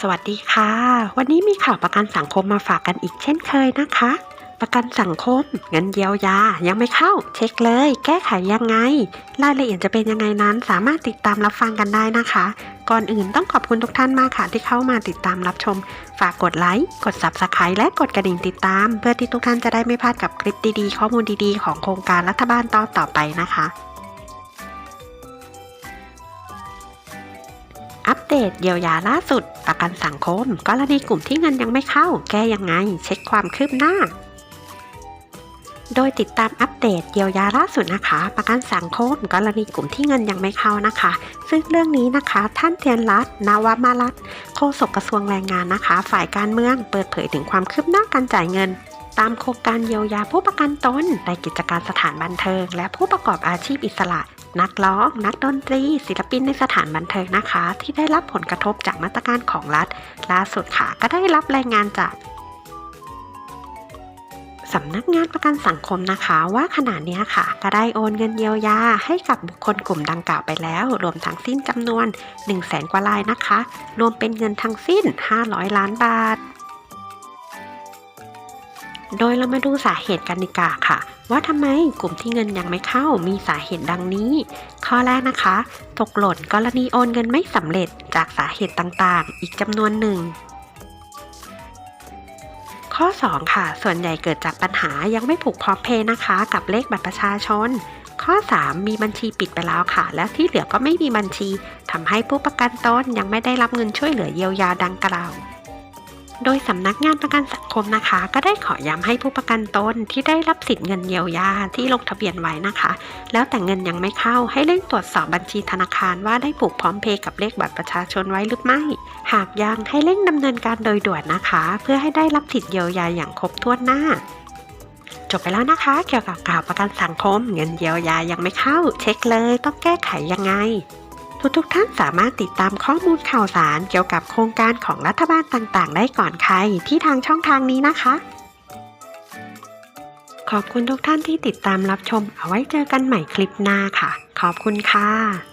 สวัสดีค่ะ วันนี้มีข่าวประกันสังคมมาฝากกันอีกเช่นเคยนะคะ ประกันสังคมเงินเยียวยายังไม่เข้า เช็คเลย แก้ไขยังไง รายละเอียดจะเป็นยังไงนั้น สามารถติดตามรับฟังกันได้นะคะ ก่อนอื่นต้องขอบคุณทุกท่านมากค่ะที่เข้ามาติดตามรับชม ฝากกดไลค์กด Subscribe และกดกระดิ่งติดตาม เพื่อที่ทุกท่านจะได้ไม่พลาดกับคลิปดีๆ ข้อมูลดีๆ ของโครงการรัฐบาลต่อต่อไปนะคะ อัปเดตเยียวยาล่าสุด ประกันสังคม กรณีกลุ่มที่เงินยังไม่เข้า แก้ยังไง เช็คความคืบหน้า โดยติดตามอัปเดตเยียวยาล่าสุดนะคะ ประกันสังคม กรณีกลุ่มที่เงินยังไม่เข้านะคะ ซึ่งเรื่องนี้นะคะ ท่านเทียนรัตน์นาวมารัตน์โฆษกกระทรวงแรงงานนะคะ ฝ่ายการเมืองเปิดเผยถึงความคืบหน้าการจ่ายเงินตามโครงการเยียวยาผู้ประกันตนในกิจการสถานบันเทิง และผู้ประกอบอาชีพอิสระ นักร้อง นักดนตรี ศิลปินในสถานบันเทิงนะคะ ที่ได้รับผลกระทบจากมาตรการของรัฐ ล่าสุดค่ะก็ได้รับรายงานจากสำนักงานประกันสังคมนะคะว่าขณะนี้ค่ะ ก็ได้โอนเงินเยียวยาให้กับบุคคลกลุ่มดังกล่าวไปแล้ว รวมทั้งสิ้นจำนวน 1 0 0 0 0แสนกว่ารายนะคะ รวมเป็นเงินทั้งสิ้น 500 ล้านบาท โดยเรามาดูสาเหตุกันดีกว่าค่ะ ว่าทำไมกลุ่มที่เงินยังไม่เข้ามีสาเหตุดังนี้ ข้อแรกนะคะ ตกหล่นกรณีโอนเงินไม่สำเร็จจากสาเหตุต่างๆ อีกจำนวนหนึ่ง ข้อ 2 ค่ะ ส่วนใหญ่เกิดจากปัญหายังไม่ผูกพร้อมเพย์นะคะ กับเลขบัตรประชาชน ข้อ 3 มีบัญชีปิดไปแล้วค่ะ แล้วที่เหลือก็ไม่มีบัญชีทำให้ผู้ประกันตนยังไม่ได้รับเงินช่วยเหลือเยียวยาดังกล่าว โดยสำนักงานประกันสังคมนะคะ ก็ได้ขอย้ำให้ผู้ประกันตนที่ได้รับสิทธิ์เงินเยียวยาที่ลงทะเบียนไว้นะคะ แล้วแต่เงินยังไม่เข้าให้เร่งตรวจสอบบัญชีธนาคารว่าได้ผูกพร้อมเพย์กับเลขบัตรประชาชนไว้หรือไม่ หากยังให้เร่งดำเนินการโดยด่วนนะคะ เพื่อให้ได้รับสิทธิ์เยียวยาอย่างครบถ้วนหน้าจบไปแล้วนะคะ เกี่ยวกับข่าวประกันสังคม เงินเยียวยายังไม่เข้า เช็คเลยต้องแก้ไขยังไง ทุกทุกท่านสามารถติดตามข้อมูลข่าวสารเกี่ยวกับโครงการของรัฐบาลต่างๆ ได้ก่อนใครที่ทางช่องทางนี้นะคะ ขอบคุณทุกท่านที่ติดตามรับชม เอาไว้เจอกันใหม่คลิปหน้าค่ะ ขอบคุณค่ะ